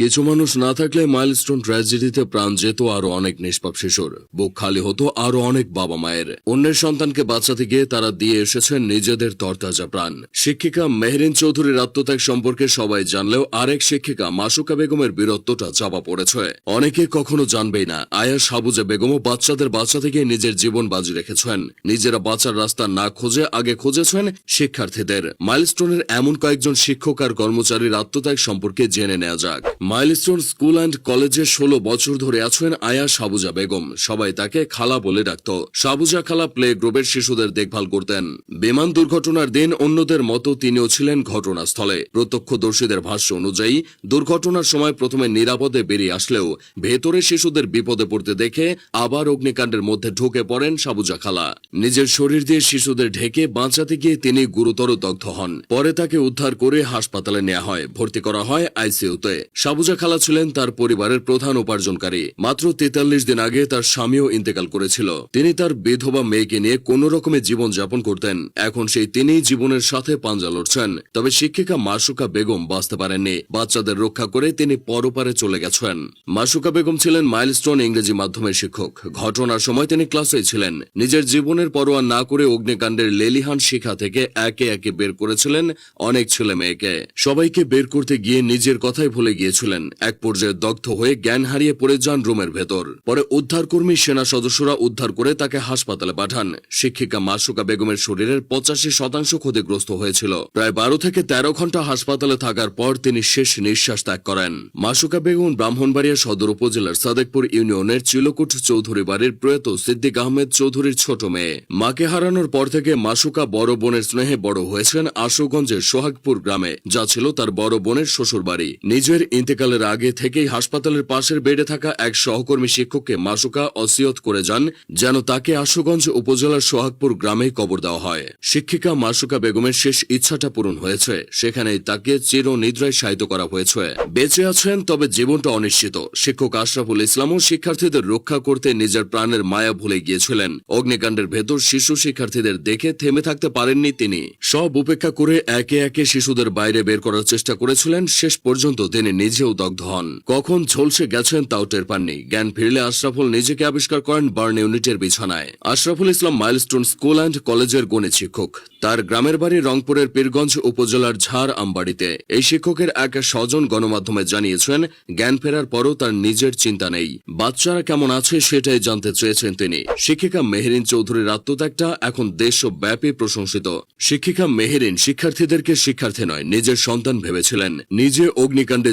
কিছু মানুষ না থাকলে মাইলস্টোন ট্র্যাজেডিতে প্রাণ যেত আরও অনেক নিষ্পাপ শিশুর। বুক খালি হতো আরও অনেক বাবা মায়ের। অন্যের সন্তানকে বাঁচাতে গিয়ে তারা দিয়ে এসেছেন নিজেদের তরতাজা প্রাণ। শিক্ষিকা মেহরিন চৌধুরীর আত্মত্যাগ সম্পর্কে সবাই জানলেও আরেক শিক্ষিকা মাসুকা বেগমের বীরত্বটা চাপা পড়েছে। অনেকে কখনো জানবেই না আয়া সাবুজা বেগমও বাচ্চাদের বাঁচাতে গিয়ে নিজের জীবন বাজি রেখেছেন। নিজেরা বাঁচার রাস্তা না খুঁজে আগে খুঁজেছেন শিক্ষার্থীদের। মাইলস্টোনের এমন কয়েকজন শিক্ষক আর কর্মচারীর আত্মত্যাগ সম্পর্কে জেনে নেওয়া যাক। মাইলস্টোন স্কুল অ্যান্ড কলেজে ষোলো বছর ধরে আছেন আয়া সাবুজা বেগম। সবাই তাকে খালা বলে ডাকত। সাবুজা খালা প্লে গ্রুপের শিশুদের দেখভাল করতেন। বিমান দুর্ঘটনার দিন অন্যদের মতো তিনিও ছিলেন ঘটনাস্থলে। প্রত্যক্ষদর্শীদের ভাষ্য অনুযায়ী, দুর্ঘটনার সময় প্রথমে নিরাপদে বেরিয়ে আসলেও ভেতরে শিশুদের বিপদে পড়তে দেখে আবার অগ্নিকাণ্ডের মধ্যে ঢুকে পড়েন সাবুজা খালা। নিজের শরীর দিয়ে শিশুদের ঢেকে বাঁচাতে গিয়ে তিনি গুরুতর দগ্ধ হন। পরে তাকে উদ্ধার করে হাসপাতালে নেওয়া হয়। ভর্তি করা হয় আইসিইউতে। সাবুজা খালা ছিলেন তার পরিবারের প্রধান উপার্জনকারী। মাত্র তেতাল্লিশ দিন আগে তার স্বামীও ইন্তেকাল করেছিল। তিনি তার বিধবা মেয়েকে নিয়ে কোন রকমে জীবন যাপন করতেন। এখন সেই তিনিই জীবনের সাথে পাঞ্জা লড়ছেন। তবে শিক্ষিকা মাসুকা বেগম বাঁচতে পারেননি। বাচ্চাদের রক্ষা করে তিনি পরপারে চলে গেছেন। মাসুকা বেগম ছিলেন মাইলস্টোন ইংরেজি মাধ্যমের শিক্ষক। ঘটনার সময় তিনি ক্লাসে ছিলেন। নিজের জীবনের পরোয়া না করে অগ্নিকাণ্ডের লেলিহান শিখা থেকে একে একে বের করেছিলেন অনেক ছেলে মেয়েকে সবাইকে বের করতে গিয়ে নিজের কথাই ভুলে গিয়েছিলেন এক পর্যায়ে দগ্ধ হয়ে জ্ঞান হারিয়ে পড়ে যান রুমের ভেতর। পরে উদ্ধারকর্মী সেনা সদস্যরা উদ্ধার করে তাকে হাসপাতালে পাঠান। শিক্ষিকা মাসুকা বেগমের শরীরের পঁচাশি শতাংশ ক্ষতিগ্রস্ত হয়েছিল। প্রায় বারো থেকে তেরো ঘণ্টা হাসপাতালে থাকার পর তিনি শেষ নিঃশ্বাস ত্যাগ করেন। মাসুকা বেগম ব্রাহ্মণবাড়িয়া সদর উপজেলার সাদেকপুর ইউনিয়নের চিলকুট চৌধুরী বাড়ির প্রয়াত সিদ্দিক আহমেদ চৌধুরীর ছোট মেয়ে। মাকে হারানোর পর থেকে মাসুকা বড় বোনের স্নেহে বড় হয়েছেন আশুগঞ্জের সোহাগপুর গ্রামে, যা ছিল তার বড় বোনের শ্বশুর বাড়ি নিজের ইন্তেকালের আগে থেকেই হাসপাতালের পাশের বেডে থাকা এক সহকর্মী শিক্ষককে মাসুকা অসিয়ত করে যান, যেন তাকে আশুগঞ্জ উপজেলার সোহাগপুর গ্রামে কবর দেওয়া হয়। শিক্ষিকা মাসুকা বেগমের শেষ ইচ্ছাটা পূরণ হয়েছে। সেখানেই তাকে চির নিদ্রায় শায়িত করা হয়েছে। বেঁচে আছেন, তবে জীবনটা অনিশ্চিত। শিক্ষক আশরাফুল ইসলামও শিক্ষার্থীদের রক্ষা করতে নিজের প্রাণের মায়া ভুলে গিয়েছিলেন। অগ্নিকাণ্ডের ভেতর শিশু শিক্ষার্থীদের দেখে থেমে থাকতে পারেননি তিনি। সব উপেক্ষা করে একে একে শিশুদের বাইরে বের করার চেষ্টা করেছিলেন। শেষ পর্যন্ত তিনি নিজেও দগ্ধ হন। কখন ঝলসে গেছেন তাও টের পাননি। জ্ঞান ফিরলে আশরাফুল নিজেকে আবিষ্কার করেন বার্ন ইউনিটের বিছানায়। Ashraful Islam Milestone school and কলেজের গণিত শিক্ষক। তার গ্রামের বাড়ি রংপুরের পীরগঞ্জ উপজেলার ঝাড় আমবাড়িতে। এই শিক্ষকের এক স্বজন গণমাধ্যমে জানিয়েছেন, জ্ঞান ফেরার পরও তার নিজের চিন্তা নেই। বাচ্চারা কেমন আছে সেটাই জানতে চেয়েছেন তিনি। শিক্ষিকা মেহেরিন চৌধুরীর আত্মত্যাগটা এখন দেশব্যাপী প্রশংসিত। শিক্ষিকা মেহেরিন শিক্ষার্থীদেরকে শিক্ষার্থী নয়, নিজের সন্তান ভেবেছিলেন। নিজে অগ্নিকাণ্ডে